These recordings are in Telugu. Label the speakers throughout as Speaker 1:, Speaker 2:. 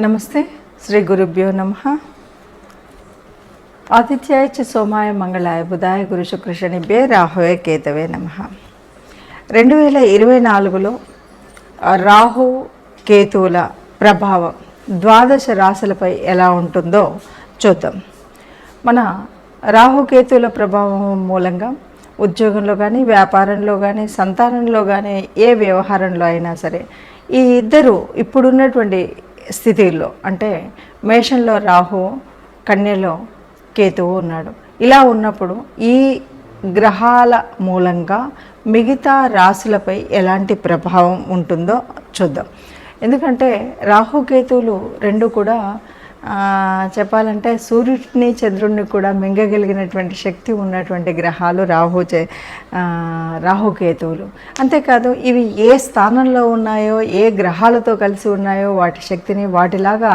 Speaker 1: నమస్తే. శ్రీ గురుభ్యో నమ. ఆదిత్యాయ చ సోమాయ మంగళాయ బుధాయ గురు శుక్ర బే రాహువే కేతవే నమ. రెండు వేల ఇరవై నాలుగులో రాహు కేతువుల ప్రభావం ద్వాదశ రాశులపై ఎలా ఉంటుందో చూద్దాం. మన రాహుకేతువుల ప్రభావం మూలంగా ఉద్యోగంలో కానీ వ్యాపారంలో కానీ సంతానంలో కానీ ఏ వ్యవహారంలో అయినా సరే ఈ ఇద్దరు ఇప్పుడున్నటువంటి స్థితిలో అంటే మేషంలో రాహు కన్యలో కేతువు ఉన్నాడు. ఇలా ఉన్నప్పుడు ఈ గ్రహాల మూలంగా మిగతా రాశులపై ఎలాంటి ప్రభావం ఉంటుందో చూద్దాం. ఎందుకంటే రాహుకేతువులు రెండు కూడా చెప్పాలంటే సూర్యుడిని చంద్రుడిని కూడా మింగగలిగినటువంటి శక్తి ఉన్నటువంటి గ్రహాలు రాహు చే రాహుకేతువులు అంతేకాదు ఇవి ఏ స్థానంలో ఉన్నాయో ఏ గ్రహాలతో కలిసి ఉన్నాయో వాటి శక్తిని వాటిలాగా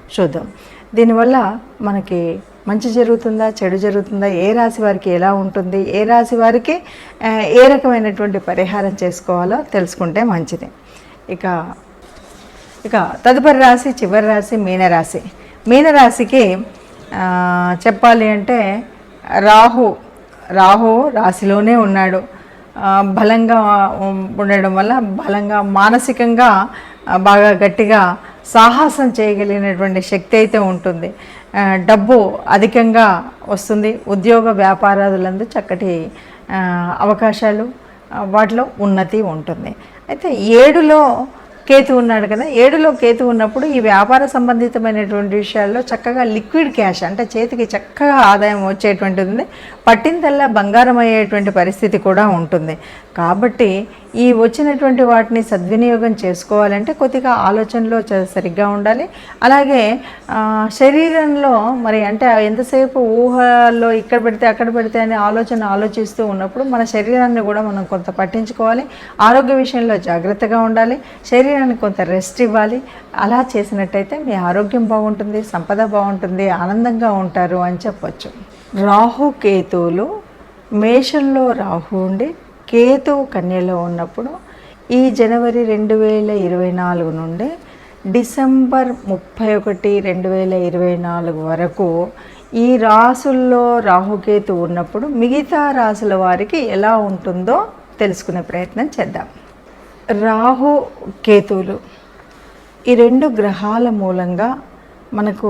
Speaker 1: చూద్దాం. దీనివల్ల మనకి మంచి జరుగుతుందా చెడు జరుగుతుందా ఏ రాశి వారికి ఎలా ఉంటుంది ఏ రాశి వారికి ఏ రకమైనటువంటి పరిహారం చేసుకోవాలో తెలుసుకుంటే మంచిది. ఇక ఇక తదుపరి రాశి చివరి రాశి మీనరాశి. మీనరాశికి చెప్పాలి అంటే రాహు రాహు రాశిలోనే ఉన్నాడు. బలంగా ఉండడం వల్ల బలంగా మానసికంగా బాగా గట్టిగా సాహసం చేయగలిగినటువంటి శక్తి అయితే ఉంటుంది. డబ్బు అధికంగా వస్తుంది. ఉద్యోగ వ్యాపారాదులందు చక్కటి అవకాశాలు వాటిలో ఉన్నతి ఉంటుంది. అయితే ఏడులో కేతు ఉన్నాడు కదా ఏడులో కేతు ఉన్నప్పుడు ఈ వ్యాపార సంబంధితమైనటువంటి విషయాల్లో చక్కగా లిక్విడ్ క్యాష్ అంటే చేతికి చక్కగా ఆదాయం వచ్చేటువంటిది ఉంది. పట్టిందల్లా బంగారం అయ్యేటువంటి పరిస్థితి కూడా ఉంటుంది. కాబట్టి ఈ వచ్చినటువంటి వాటిని సద్వినియోగం చేసుకోవాలంటే కొద్దిగా ఆలోచనలో చ- సరిగ్గా ఉండాలి. అలాగే శరీరంలో మరి అంటే ఎంతసేపు ఊహలో ఇక్కడ పెడితే అక్కడ పెడితే అనే ఆలోచన ఆలోచిస్తూ ఉన్నప్పుడు మన శరీరాన్ని కూడా మనం కొంత పట్టించుకోవాలి. ఆరోగ్య విషయంలో జాగ్రత్తగా ఉండాలి. శరీరానికి కొంత రెస్ట్ ఇవ్వాలి. అలా చేసినట్టయితే మీ ఆరోగ్యం బాగుంటుంది సంపద బాగుంటుంది ఆనందంగా ఉంటారు అని చెప్పొచ్చు. రాహు కేతువులు మేషంలో రాహు ఉండి కేతువు కన్యలో ఉన్నప్పుడు ఈ జనవరి రెండు వేల ఇరవై నాలుగు నుండి డిసెంబర్ ముప్పై ఒకటి రెండు వేల ఇరవై నాలుగు వరకు ఈ రాసుల్లో రాహుకేతు ఉన్నప్పుడు మిగతా రాసుల వారికి ఎలా ఉంటుందో తెలుసుకునే ప్రయత్నం చేద్దాం. రాహు కేతువులు ఈ రెండు గ్రహాల మూలంగా మనకు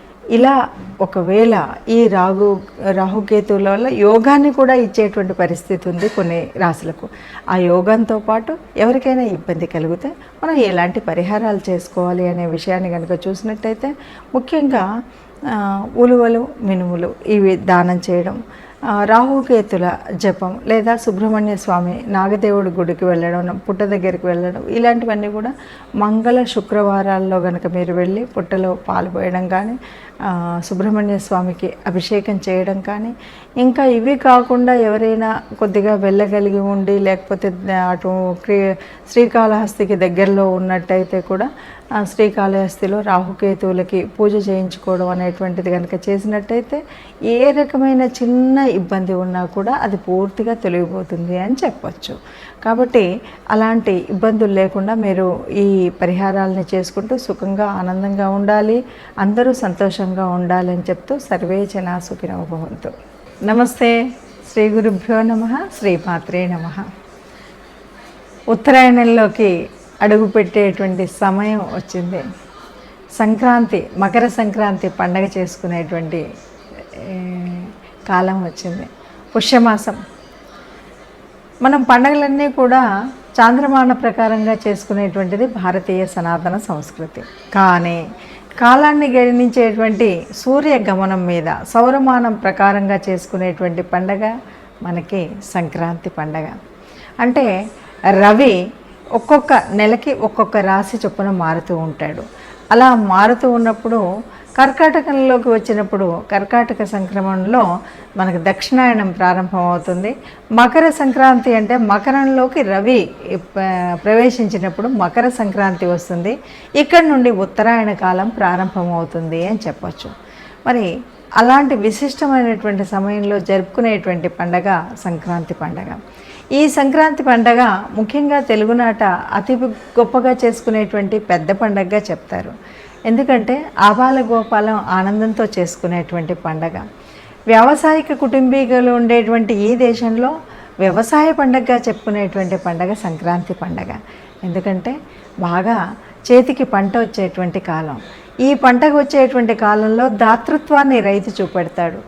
Speaker 1: ఇలా ఒకవేళ ఈ రాహు రాహుకేతువుల వల్ల యోగాన్ని కూడా ఇచ్చేటువంటి పరిస్థితి ఉంది కొన్ని రాశులకు ఆ యోగంతో పాటు ఎవరికైనా ఇబ్బంది కలిగితే మనం ఎలాంటి పరిహారాలు చేసుకోవాలి అనే విషయాన్ని కనుక చూసినట్టయితే ముఖ్యంగా ఉలువలు మినుములు ఇవి దానం చేయడం రాహుకేతుల జపం లేదా సుబ్రహ్మణ్య స్వామి నాగదేవుడి గుడికి వెళ్ళడం పుట్ట దగ్గరికి వెళ్ళడం ఇలాంటివన్నీ కూడా మంగళ శుక్రవారాల్లో కనుక మీరు వెళ్ళి పుట్టలో పాలు పోయడం కానీ సుబ్రహ్మణ్య స్వామికి అభిషేకం చేయడం కానీ ఇంకా ఇవి కాకుండా ఎవరైనా కొద్దిగా వెళ్ళగలిగి ఉండి లేకపోతే అటు శ్రీకాళహస్తికి దగ్గరలో ఉన్నట్టయితే కూడా శ్రీకాళహస్తిలో రాహుకేతువులకి పూజ చేయించుకోవడం అనేటువంటిది కనుక చేసినట్టయితే ఏ రకమైన చిన్న ఇబ్బంది ఉన్నా కూడా అది పూర్తిగా తొలగిపోతుంది అని చెప్పచ్చు. కాబట్టి అలాంటి ఇబ్బందులు లేకుండా మీరు ఈ పరిహారాలని చేసుకుంటూ సుఖంగా ఆనందంగా ఉండాలి. అందరూ సంతోషంగా సంతోషంగా ఉండాలని చెప్తూ సర్వే జనా సుఖినోభవంతు నమస్తే శ్రీ గురుభ్యో నమ శ్రీమాత్రే నమ. ఉత్తరాయణంలోకి అడుగు పెట్టేటువంటి సమయం వచ్చింది. సంక్రాంతి మకర సంక్రాంతి పండగ చేసుకునేటువంటి కాలం వచ్చింది. పుష్యమాసం. మనం పండగలన్నీ కూడా చాంద్రమాన ప్రకారంగా చేసుకునేటువంటిది భారతీయ సనాతన సంస్కృతి. కానీ కాలాన్ని గణించేటువంటి సూర్య గమనం మీద సౌరమానం ప్రకారంగా చేసుకునేటువంటి పండగ మనకి సంక్రాంతి పండగ. అంటే రవి ఒక్కొక్క నెలకి ఒక్కొక్క రాశి చొప్పున మారుతూ ఉంటాడు. అలా మారుతూ ఉన్నప్పుడు కర్కాటకంలోకి వచ్చినప్పుడు కర్కాటక సంక్రమణలో మనకు దక్షిణాయనం ప్రారంభమవుతుంది. మకర సంక్రాంతి అంటే మకరంలోకి రవి ప్రవేశించినప్పుడు మకర సంక్రాంతి వస్తుంది. ఇక్కడ నుండి ఉత్తరాయణ కాలం ప్రారంభమవుతుంది అని చెప్పచ్చు. మరి అలాంటి విశిష్టమైనటువంటి సమయంలో జరుపుకునేటువంటి పండగ సంక్రాంతి పండగ. ఈ సంక్రాంతి పండగ ముఖ్యంగా తెలుగునాట అతి గొప్పగా చేసుకునేటువంటి పెద్ద పండగగా చెప్తారు. ఎందుకంటే ఆబాల గోపాలం ఆనందంతో చేసుకునేటువంటి పండగ. వ్యావసాయిక కుటుంబీకులు ఉండేటువంటి ఈ దేశంలో వ్యవసాయ పండగగా చెప్పుకునేటువంటి పండగ సంక్రాంతి పండగ. ఎందుకంటే బాగా చేతికి పంట వచ్చేటువంటి కాలం. ఈ పంటకు వచ్చేటువంటి కాలంలో దాతృత్వాన్ని రైతు చూపెడతాడు.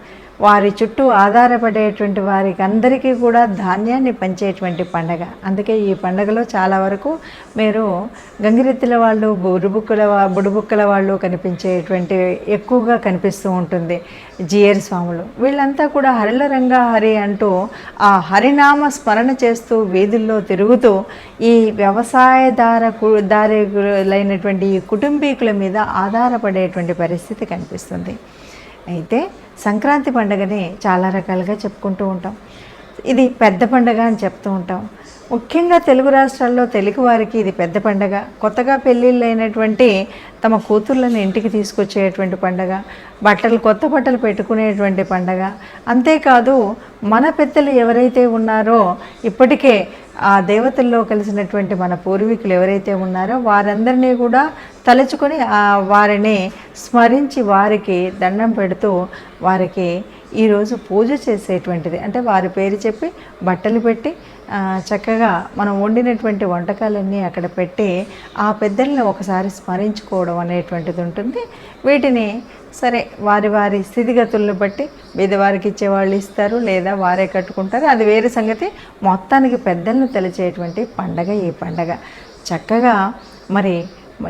Speaker 1: వారి చుట్టూ ఆధారపడేటువంటి వారికి అందరికీ కూడా ధాన్యాన్ని పంచేటువంటి పండగ. అందుకే ఈ పండగలో చాలా వరకు మీరు గంగిరెత్తుల వాళ్ళు బుడుబుక్కల బుడుబుక్కల వాళ్ళు కనిపించేటువంటి ఎక్కువగా కనిపిస్తూ ఉంటుంది జియర్ స్వాములు. వీళ్ళంతా కూడా హరిల రంగా హరి అంటూ ఆ హరినామ స్మరణ చేస్తూ వీధుల్లో తిరుగుతూ ఈ వ్యవసాయదార కు- ఈ కుటుంబీకుల మీద ఆధారపడేటువంటి పరిస్థితి కనిపిస్తుంది. అయితే సంక్రాంతి పండుగని చాలా రకాలుగా చెప్పుకుంటూ ఉంటాం. ఇది పెద్ద పండగ అని చెప్తూ ఉంటాం. ముఖ్యంగా తెలుగు రాష్ట్రాల్లో తెలుగు వారికి ఇది పెద్ద పండగ. కొత్తగా పెళ్ళిళ్ళు అయినటువంటి తమ కూతుర్లను ఇంటికి తీసుకొచ్చేటువంటి పండగ. బట్టలు కొత్త బట్టలు పెట్టుకునేటువంటి పండగ. అంతేకాదు మన పెద్దలు ఎవరైతే ఉన్నారో ఇప్పటికే ఆ దేవతల్లో కలిసినటువంటి మన పూర్వీకులు ఎవరైతే ఉన్నారో వారందరినీ కూడా తలుచుకొని వారిని స్మరించి వారికి దండం పెడుతూ వారికి ఈరోజు పూజ చేసేటువంటిది. అంటే వారి పేరు చెప్పి బట్టలు పెట్టి చక్కగా మనం వండినటువంటి వంటకాలన్నీ అక్కడ పెట్టి ఆ పెద్దల్ని ఒకసారి స్మరించుకోవడం అనేటువంటిది ఉంటుంది. వీటిని సరే వారి వారి స్థితిగతులను బట్టి బీదవారికి ఇచ్చేవాళ్ళు ఇస్తారు లేదా వారే కట్టుకుంటారు. అది వేరే సంగతి. మొత్తానికి పెద్దలను తెలిచేటువంటి పండగ ఈ పండగ. చక్కగా మరి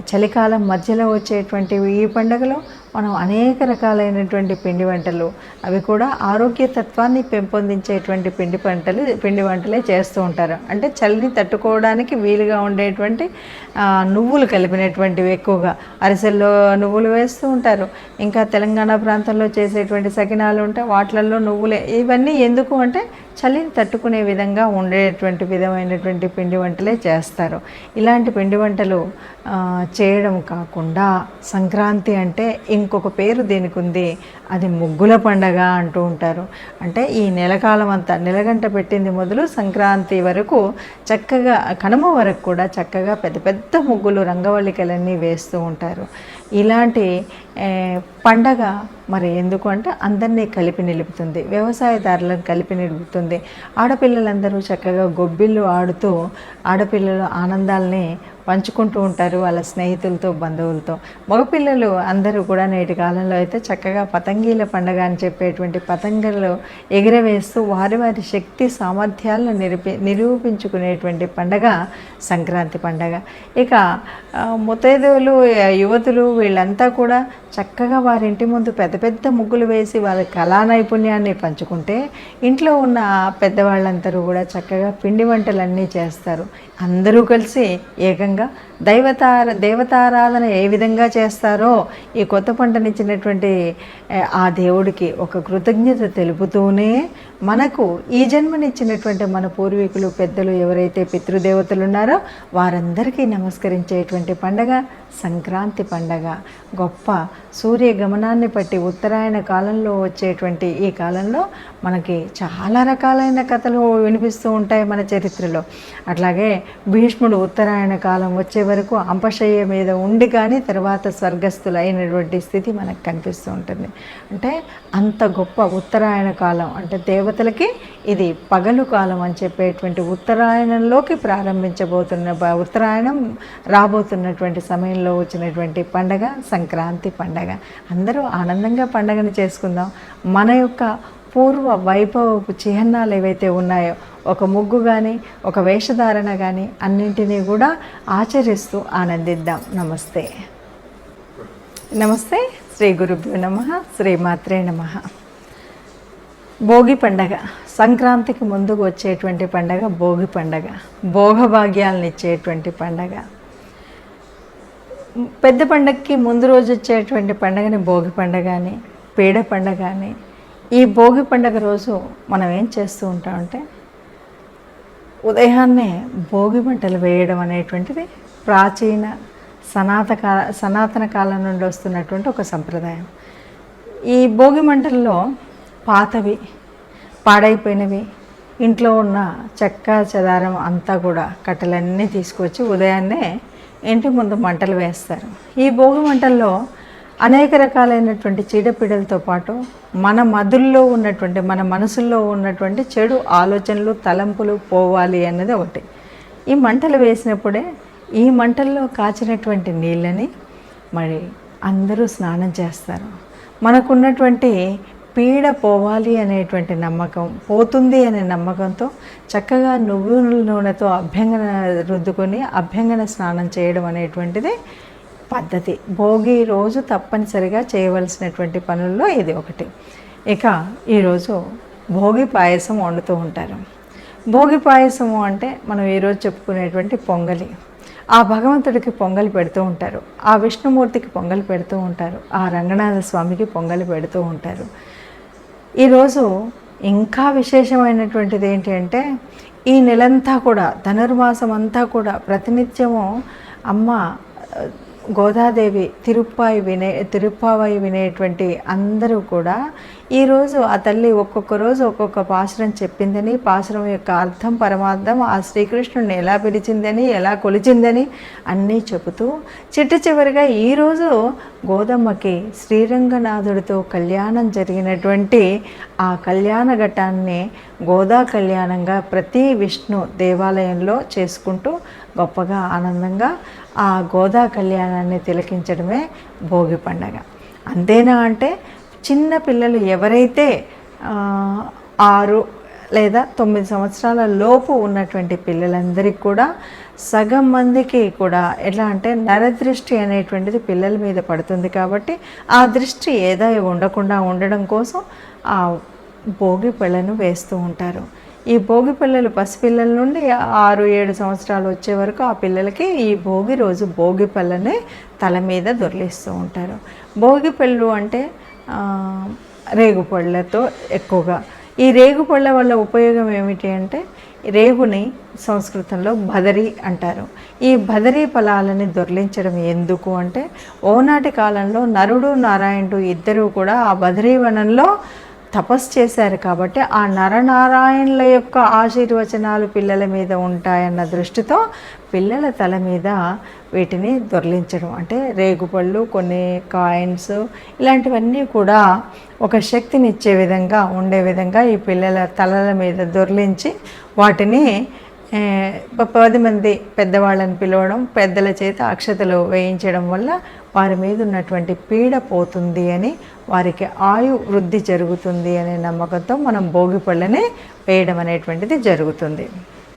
Speaker 1: చలికాలం మధ్యలో వచ్చేటువంటి ఈ పండుగలో మనం అనేక రకాలైనటువంటి పిండి వంటలు అవి కూడా ఆరోగ్య తత్వాన్ని పెంపొందించేటువంటి పిండి పంటలు పిండి వంటలే చేస్తూ ఉంటారు. అంటే చలిని తట్టుకోవడానికి వీలుగా ఉండేటువంటి నువ్వులు కలిపినటువంటివి ఎక్కువగా. అరిసెల్లో నువ్వులు వేస్తూ ఉంటారు. ఇంకా తెలంగాణ ప్రాంతంలో చేసేటువంటి సకినాలు ఉంటాయి వాటిలలో నువ్వులే. ఇవన్నీ ఎందుకు అంటే చలిని తట్టుకునే విధంగా ఉండేటువంటి విధమైనటువంటి పిండి వంటలే చేస్తారు. ఇలాంటి పిండి వంటలు చేయడం కాకుండా సంక్రాంతి అంటే ఇంకొక పేరు దీనికి ఉంది అది ముగ్గుల పండగ అంటూ ఉంటారు. అంటే ఈ నెలకాలం అంతా నెలగంట పెట్టింది మొదలు సంక్రాంతి వరకు చక్కగా కనుమ వరకు కూడా చక్కగా పెద్ద పెద్ద ముగ్గులు రంగవల్లికలన్నీ వేస్తూ ఉంటారు. ఇలాంటి పండగ మరి ఎందుకు అంటే అందరినీ కలిపి నిలుపుతుంది. వ్యవసాయదారులను కలిపి నిలుపుతుంది. ఆడపిల్లలందరూ చక్కగా గొబ్బిళ్ళు ఆడుతూ ఆడపిల్లలు ఆనందాల్ని పంచుకుంటూ ఉంటారు వాళ్ళ స్నేహితులతో బంధువులతో. మగపిల్లలు అందరూ కూడా నేటి కాలంలో అయితే చక్కగా పతంగీల పండగ అని చెప్పేటువంటి పతంగులు ఎగిరవేస్తూ వారి వారి శక్తి సామర్థ్యాలను నిరూపి నిరూపించుకునేటువంటి పండగ సంక్రాంతి పండగ. ఇక ఆ, యువతులు వీళ్ళంతా కూడా చక్కగా వారి ఇంటి ముందు పెద్ద పెద్ద ముగ్గులు వేసి వాళ్ళ కళా నైపుణ్యాన్ని పంచుకుంటే ఇంట్లో ఉన్న పెద్దవాళ్ళందరూ కూడా చక్కగా పిండి వంటలన్నీ చేస్తారు. అందరూ కలిసి ఏకంగా దైవతార దేవతారాధన ఏ విధంగా చేస్తారో ఈ కొత్త పంటనిచ్చినటువంటి ఆ దేవుడికి ఒక కృతజ్ఞత తెలుపుతూనే మనకు ఈ జన్మనిచ్చినటువంటి మన పూర్వీకులు పెద్దలు ఎవరైతే పితృదేవతలు ఉన్నారో వారందరికీ నమస్కరించేటువంటి పండగ సంక్రాంతి పండగ. గొప్ప సూర్య గమనాన్ని బట్టి ఉత్తరాయణ కాలంలో వచ్చేటువంటి ఈ కాలంలో మనకి చాలా రకాలైన కథలు వినిపిస్తూ ఉంటాయి మన చరిత్రలో. అట్లాగే భీష్ముడు ఉత్తరాయణ కాలం వచ్చే వరకు అంపశయ్య మీద ఉండి కానీ తర్వాత స్వర్గస్థులు అయినటువంటి స్థితి మనకు కనిపిస్తూ ఉంటుంది. అంటే అంత గొప్ప ఉత్తరాయణ కాలం అంటే దేవతలకి ఇది పగలు కాలం అని చెప్పేటువంటి ఉత్తరాయణంలోకి ప్రారంభించబోతున్న ఉత్తరాయణం రాబోతున్నటువంటి సమయంలో వచ్చినటువంటి పండగ సంక్రాంతి పండగ. అందరూ ఆనందంగా పండగను చేసుకుందాం. మన యొక్క పూర్వ వైభవపు చిహ్నాలు ఏవైతే ఉన్నాయో ఒక ముగ్గు కానీ ఒక వేషధారణ కానీ అన్నింటినీ కూడా ఆచరిస్తూ ఆనందిద్దాం. నమస్తే. నమస్తే. శ్రీ గురుభ్యో నమ. శ్రీమాత్రే నమ. భోగి పండగ. సంక్రాంతికి ముందుకు వచ్చేటువంటి పండగ భోగి పండగ. భోగభాగ్యాలను ఇచ్చేటువంటి పండగ. పెద్ద పండగకి ముందు రోజు వచ్చేటువంటి పండగని భోగి పండగ అని పీడ పండగ అని ఈ భోగి పండగ రోజు మనం ఏం చేస్తూ ఉంటామంటే ఉదయాన్నే భోగి మంటలు వేయడం అనేటువంటిది ప్రాచీన సనాత కాల సనాతన కాలం నుండి వస్తున్నటువంటి ఒక సంప్రదాయం. ఈ భోగి మంటల్లో పాతవి పాడైపోయినవి ఇంట్లో ఉన్న చెక్క చెదారం అంతా కూడా కట్టెలన్నీ తీసుకొచ్చి ఉదయాన్నే ఇంటి ముందు మంటలు వేస్తారు. ఈ భోగి మంటల్లో అనేక రకాలైనటువంటి చీడపీడలతో పాటు మన మధుల్లో ఉన్నటువంటి మన మనసుల్లో ఉన్నటువంటి చెడు ఆలోచనలు తలంపులు పోవాలి అన్నది ఒకటి. ఈ మంటలు వేసినప్పుడే ఈ మంటల్లో కాచినటువంటి నీళ్ళని మరి అందరూ స్నానం చేస్తారు. మనకున్నటువంటి పీడ పోవాలి అనేటువంటి నమ్మకం పోతుంది అనే నమ్మకంతో చక్కగా నువ్వుల నూనెతో అభ్యంగన రుద్దుకొని అభ్యంగన స్నానం చేయడం అనేటువంటిది పద్ధతి. భోగి రోజు తప్పనిసరిగా చేయవలసినటువంటి పనుల్లో ఇది ఒకటి. ఇక ఈరోజు భోగి పాయసం వండుతూ ఉంటారు. భోగి పాయసము అంటే మనం ఈరోజు చెప్పుకునేటువంటి పొంగలి. ఆ భగవంతుడికి పొంగలి పెడుతూ ఉంటారు. ఆ విష్ణుమూర్తికి పొంగలి పెడుతూ ఉంటారు. ఆ రంగనాథ స్వామికి పొంగలి పెడుతూ ఉంటారు. ఈరోజు ఇంకా విశేషమైనటువంటిది ఏంటి అంటే ఈ నెలంతా కూడా ధనుర్మాసం అంతా కూడా ప్రతినిత్యము అమ్మ గోదాదేవి తిరుప్పాయి వినే తిరుప్పావై వినేటువంటి అందరూ కూడా ఈరోజు ఆ తల్లి ఒక్కొక్క రోజు ఒక్కొక్క పాసురం చెప్పిందని పాసురం యొక్క అర్థం పరమార్థం ఆ శ్రీకృష్ణుడిని ఎలా పిలిచిందని ఎలా కొలిచిందని అన్నీ చెబుతూ చిట్ట చివరిగా ఈరోజు గోదమ్మకి శ్రీరంగనాథుడితో కళ్యాణం జరిగినటువంటి ఆ కళ్యాణ ఘట్టాన్ని గోదా కళ్యాణంగా ప్రతి విష్ణు దేవాలయంలో చేసుకుంటూ గొప్పగా ఆనందంగా ఆ గోదా కళ్యాణాన్ని తిలకించడమే భోగి పండగ. అంతేనా అంటే చిన్న పిల్లలు ఎవరైతే ఆరు లేదా తొమ్మిది సంవత్సరాల లోపు ఉన్నటువంటి పిల్లలందరికీ కూడా సగం మందికి కూడా ఎట్లా అంటే నరదృష్టి అనేటువంటిది పిల్లల మీద పడుతుంది కాబట్టి ఆ దృష్టి ఏదో ఉండకుండా ఉండడం కోసం ఆ భోగి పళ్ళను వేస్తూ ఉంటారు. ఈ భోగి పిల్లలు పసిపిల్లల నుండి ఆరు ఏడు సంవత్సరాలు వచ్చే వరకు ఆ పిల్లలకి ఈ భోగి రోజు భోగి పళ్ళని తల మీద దొరిలిస్తూ ఉంటారు. భోగి పళ్ళు అంటే రేగుపళ్ళతో ఎక్కువగా. ఈ రేగుపళ్ళ వల్ల ఉపయోగం ఏమిటి అంటే రేగుని సంస్కృతంలో బదరి అంటారు. ఈ బదరీ ఫలాలని దొర్లించడం ఎందుకు అంటే ఓనాటి కాలంలో నరుడు నారాయణుడు ఇద్దరూ కూడా ఆ బదరీ వనంలో తపస్సు చేశారు కాబట్టి ఆ నరనారాయణుల యొక్క ఆశీర్వచనాలు పిల్లల మీద ఉంటాయన్న దృష్టితో పిల్లల తల మీద వీటిని దొర్లించడం. అంటే రేగుపళ్ళు కొన్ని కాయిన్స్ ఇలాంటివన్నీ కూడా ఒక శక్తినిచ్చే విధంగా ఉండే విధంగా ఈ పిల్లల తలల మీద దొర్లించి వాటిని పది మంది పెద్దవాళ్ళని పిలవడం పెద్దల చేత అక్షతలు వేయించడం వల్ల వారి మీద ఉన్నటువంటి పీడ పోతుంది అని వారికి ఆయు వృద్ధి జరుగుతుంది అనే నమ్మకంతో మనం భోగి పళ్ళనే వేయడం అనేటువంటిది జరుగుతుంది.